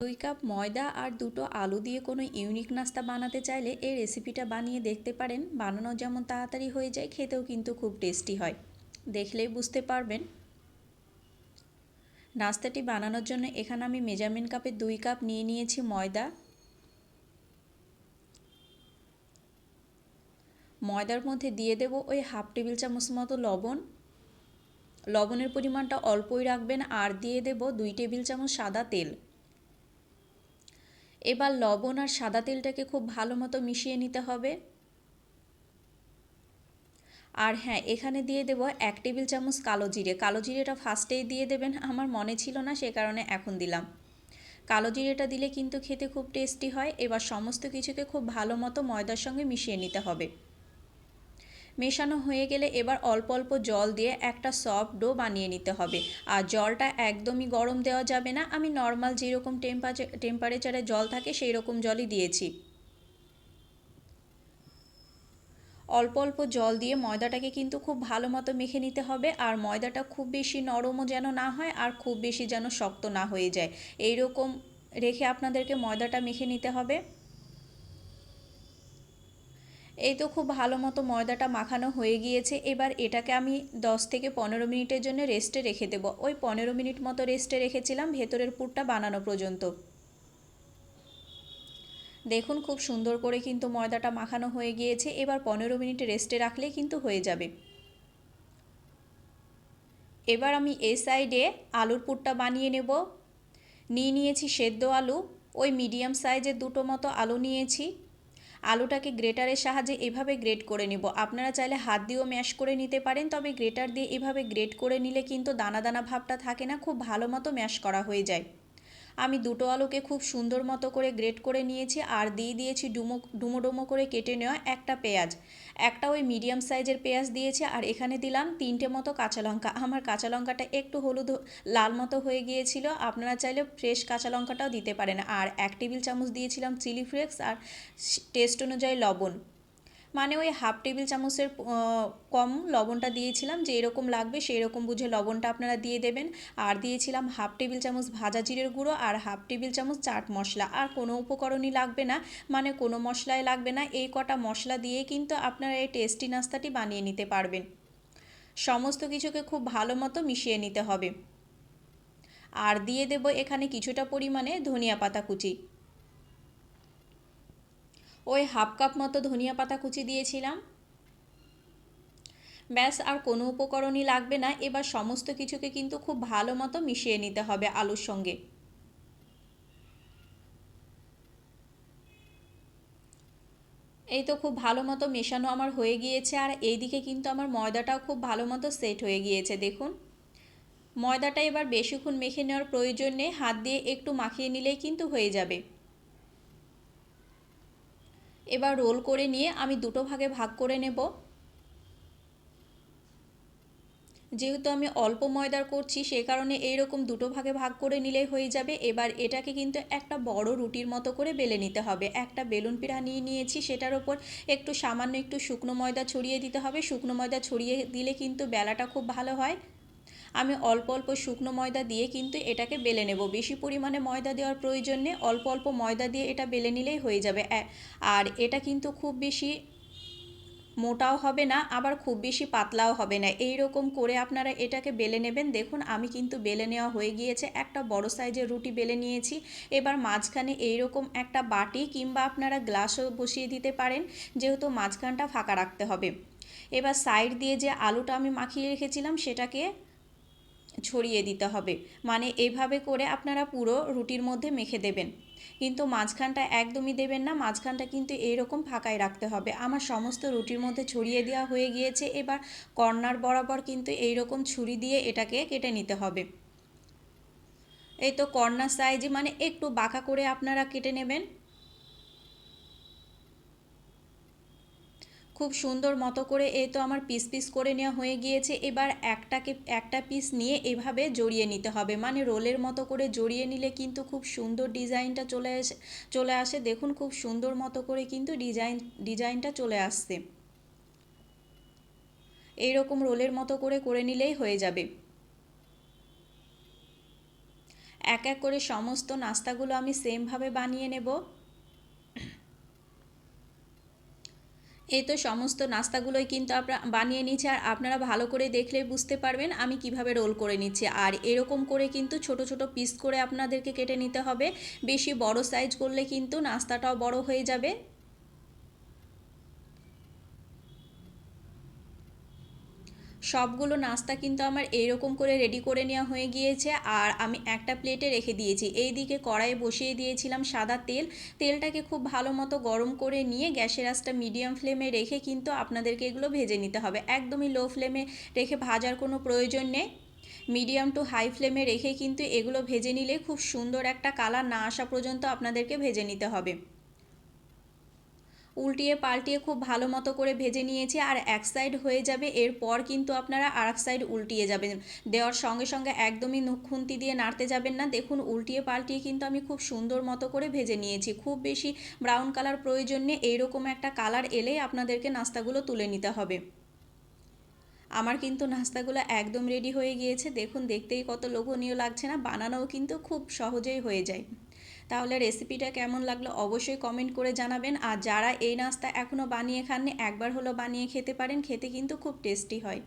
দুই কাপ ময়দা আর দুটো আলু দিয়ে কোনো ইউনিক নাস্তা বানাতে চাইলে এই রেসিপিটা বানিয়ে দেখতে পারেন। বানানো যেমন তাড়াতাড়ি হয়ে যায়, খেতেও কিন্তু খুব টেস্টি হয়। দেখলেই বুঝতে পারবেন। নাস্তাটি বানানোর জন্য এখানে আমি মেজারমেন্ট কাপে দুই কাপ নিয়ে নিয়েছি ময়দা। ময়দার মধ্যে দিয়ে দেব ওই হাফ টেবিল চামচ মতো লবণ। লবণের পরিমাণটা অল্পই রাখবেন আর দিয়ে দেব দুই টেবিল চামচ সাদা তেল। এবার লবণ আর সাদা তেলটাকে খুব ভালো মতো মিশিয়ে নিতে হবে। আর হ্যাঁ এখানে দিয়ে দেব এক টেবিল চামচ কালো জিরে। কালো জিরেটা ফার্স্টেই দিয়ে দেবেন, আমার মনে ছিল না, সে কারণে এখন দিলাম। কালো জিরেটা দিলে কিন্তু খেতে খুব টেস্টি হয়। এবার সমস্ত কিছুকে খুব ভালো মতো ময়দার সঙ্গে মিশিয়ে নিতে হবে। মেশানো হয়ে গেলে এবার অল্প অল্প জল দিয়ে একটা সফট ডো বানিয়ে নিতে হবে। আর জলটা একদমই গরম দেওয়া যাবে না। আমি নর্মাল যেরকম টেম্পারেচার টেম্পারেচারে জল থাকে সেই রকম জলই দিয়েছি। অল্প অল্প জল দিয়ে ময়দাটাকে কিন্তু খুব ভালো মতো মেখে নিতে হবে। আর ময়দাটা খুব বেশি নরমও যেন না হয় আর খুব বেশি যেন শক্ত না হয়ে যায়। এই রকম রেখে আপনাদেরকে ময়দাটা মেখে নিতে হবে। এই তো খুব ভালো মতো ময়দাটা মাখানো হয়ে গিয়েছে। এবার এটাকে আমি 10 থেকে পনেরো মিনিটের জন্য রেস্টে রেখে দেবো। ওই পনেরো মিনিট মতো রেস্টে রেখেছিলাম, ভেতরের পুরটা বানানো পর্যন্ত। দেখুন খুব সুন্দর করে কিন্তু ময়দাটা মাখানো হয়ে গিয়েছে। এবার পনেরো মিনিট রেস্টে রাখলেই কিন্তু হয়ে যাবে। এবার আমি এ সাইডে আলুর পুরটা বানিয়ে নেব। নিয়ে নিয়েছি সেদ্ধ আলু। ওই মিডিয়াম সাইজের দুটো মতো আলু নিয়েছি। আলুটাকে গ্রেটারের সাহায্যে এভাবে গ্রেট করে নেব। আপনারা চাইলে হাত দিয়েও ম্যাশ করে নিতে পারেন, তবে গ্রেটার দিয়ে এভাবে গ্রেট করে নিলে কিন্তু দানা দানা ভাবটা থাকে না, খুব ভালো মতো ম্যাশ করা হয়ে যায়। আমি দুটো আলুকে খুব সুন্দর মতো করে গ্রেট করে নিয়েছি আর দিয়ে দিয়েছি ডুমো ডুমো ডুমো করে কেটে নেওয়া একটা পেঁয়াজ। একটা ওই মিডিয়াম সাইজের পেঁয়াজ দিয়েছি আর এখানে দিলাম তিনটে মতো কাঁচা লঙ্কা। আমার কাঁচা লঙ্কাটা একটু হলুদ, লাল মতো হয়ে গিয়েছিল। আপনারা চাইলে ফ্রেশ কাঁচা লঙ্কাটাও দিতে পারেন। আর এক টেবিল চামচ দিয়েছিলাম চিলি ফ্লেক্স আর টেস্ট অনুযায়ী লবণ। মানে ওই হাফ টেবিল চামচের কম লবণটা দিয়েছিলাম, যে এরকম লাগবে সেই রকম বুঝে লবণটা আপনারা দিয়ে দেবেন। আর দিয়েছিলাম হাফ টেবিল চামচ ভাজা জিরের গুঁড়ো আর হাফ টেবিল চামচ চাট মশলা। আর কোনো উপকরণই লাগবে না মানে কোনো মশলাই লাগবে না। এই কটা মশলা দিয়ে কিন্তু আপনারা এই টেস্টি নাস্তাটি বানিয়ে নিতে পারবেন। সমস্ত কিছুকে খুব ভালো মতো মিশিয়ে নিতে হবে। আর দিয়ে দেব এখানে কিছুটা পরিমাণে ধনিয়া পাতা কুচি। ওই হাফ কাপ মতো ধনিয়া পাতা কুচি দিয়েছিলাম। ব্যাস, আর কোনো উপকরণই লাগবে না। এবার সমস্ত কিছুকে কিন্তু খুব ভালো মতো মিশিয়ে নিতে হবে আলুর সঙ্গে। এই তো খুব ভালো মতো মেশানো আমার হয়ে গিয়েছে, আর এইদিকে কিন্তু আমার ময়দাটাও খুব ভালো মতো সেট হয়ে গিয়েছে, দেখুন। ময়দাটা এবার বেশিক্ষণ মেখে নেওয়ার প্রয়োজন নেই, হাত দিয়ে একটু মাখিয়ে নিলেই কিন্তু হয়ে যাবে। এবার রোল করে নিয়ে আমি দুটো ভাগে ভাগ করে নেব। যেহেতু আমি অল্প ময়দার করছি, সে কারণে এইরকম দুটো ভাগে ভাগ করে নিলেই হয়ে যাবে। এবার এটাকে কিন্তু একটা বড় রুটির মতো করে বেলে নিতে হবে। একটা বেলুন পিঠা নিয়ে নিয়েছি, সেটার ওপর একটু সামান্য একটু শুকনো ময়দা ছড়িয়ে দিতে হবে। শুকনো ময়দা ছড়িয়ে দিলে কিন্তু বেলাটা খুব ভালো হয়। আমি অল্প অল্প শুকনো ময়দা দিয়ে কিন্তু এটাকে বেলে নেব। বেশি পরিমাণে ময়দা দেওয়ার প্রয়োজন নেই, অল্প অল্প ময়দা দিয়ে এটা বেলে নিলেই হয়ে যাবে। আর এটা কিন্তু খুব বেশি মোটাও হবে না, আবার খুব বেশি পাতলাও হবে না। এই রকম করে আপনারা এটাকে বেলে নেবেন। দেখুন, আমি কিন্তু বেলে নেওয়া হয়ে গিয়েছে। একটা বড় সাইজের রুটি বেলে নিয়েছি। এবার মাঝখানে এই রকম একটা বাটি কিংবা আপনারা গ্লাসও বসিয়ে দিতে পারেন, যেহেতু মাঝখানটা ফাঁকা রাখতে হবে। এবার সাইড দিয়ে যে আলুটা আমি মাখিয়ে রেখেছিলাম, সেটাকে ছড়িয়ে দিতে হবে। মানে এইভাবে করে আপনারা পুরো রুটির মধ্যে মেখে দেবেন। কিন্তু মাঝখানটা একদমই দেবেন না, মাঝখানটা কিন্তু এইরকম ফাঁকায় রাখতে হবে। আমার সমস্ত রুটির মধ্যে ছড়িয়ে দেওয়া হয়ে গিয়েছে, এবার কর্নার বরাবর কিন্তু এইরকম ছুরি দিয়ে এটাকে কেটে নিতে হবে। এই তো কর্নার সাইজে মানে একটু বাঁকা করে আপনারা কেটে নেবেন। খুব সুন্দর মতো করে এই তো আমার পিস পিস করে নেওয়া হয়ে গিয়েছে। এবার একটাকে, একটা পিস নিয়ে এভাবে জড়িয়ে নিতে হবে। মানে রোলের মতো করে জড়িয়ে নিলে কিন্তু খুব সুন্দর ডিজাইনটা চলে আসে চলে আসে। দেখুন খুব সুন্দর মতো করে কিন্তু ডিজাইন, ডিজাইনটা চলে আসছে। এইরকম রোলের মতো করে করে নিলেই হয়ে যাবে। এক এক করে সমস্ত নাস্তাগুলো আমি সেমভাবে বানিয়ে নেব। এই তো সমস্ত নাস্তাগুলোই কিন্তু আপনারা বানিয়ে নিচ্ছে আর আপনারা ভালো করে দেখলে বুঝতে পারবেন আমি কীভাবে রোল করে নিচ্ছি। আর এরকম করে কিন্তু ছোট ছোট পিস করে আপনাদেরকে কেটে নিতে হবে। বেশি বড় সাইজ করলে কিন্তু নাস্তাটাও বড় হয়ে যাবে। সবগুলো নাস্তা কিন্তু আমার এইরকম করে রেডি করে নেওয়া হয়ে গিয়েছে আর আমি একটা প্লেটে রেখে দিয়েছি। এই দিকে কড়াইয়ে বসিয়ে দিয়েছিলাম সাদা তেল। তেলটাকে খুব ভালো মতো গরম করে নিয়ে গ্যাসের আঁচটা মিডিয়াম ফ্লেমে রেখে কিন্তু আপনাদেরকে এগুলো ভেজে নিতে হবে। একদমই লো ফ্লেমে রেখে ভাজার কোনো প্রয়োজন নেই। মিডিয়াম টু হাই ফ্লেমে রেখে কিন্তু এগুলো ভেজে নিলে খুব সুন্দর একটা কালার না আসা পর্যন্ত আপনাদেরকে ভেজে নিতে হবে। উল্টিয়ে পাল্টিয়ে খুব ভালো মতো করে ভেজে নিয়েছি আর এক সাইড হয়ে যাবে, এরপর কিন্তু আপনারা আর এক সাইড উল্টিয়ে যাবেন। দেওয়ার সঙ্গে সঙ্গে একদমই খুন্তি দিয়ে নাড়তে যাবেন না। দেখুন, উল্টিয়ে পাল্টিয়ে কিন্তু আমি খুব সুন্দর মতো করে ভেজে নিয়েছি। খুব বেশি ব্রাউন কালার প্রয়োজন নেই, এইরকম একটা কালার এলেই আপনাদেরকে নাস্তাগুলো তুলে নিতে হবে। আমার কিন্তু নাস্তাগুলো একদম রেডি হয়ে গিয়েছে। দেখুন, দেখতেই কত লোভনীয় লাগছে না, বানানোও কিন্তু খুব সহজেই হয়ে যায়। তাহলে রেসিপিটা কেমন লাগল অবশ্যই কমেন্ট করে জানাবেন। আর যারা এই নাস্তা এখনও বানিয়ে খাননি, একবার হলো বানিয়ে খেতে পারেন, খেতে কিন্তু খুব টেস্টি হয়।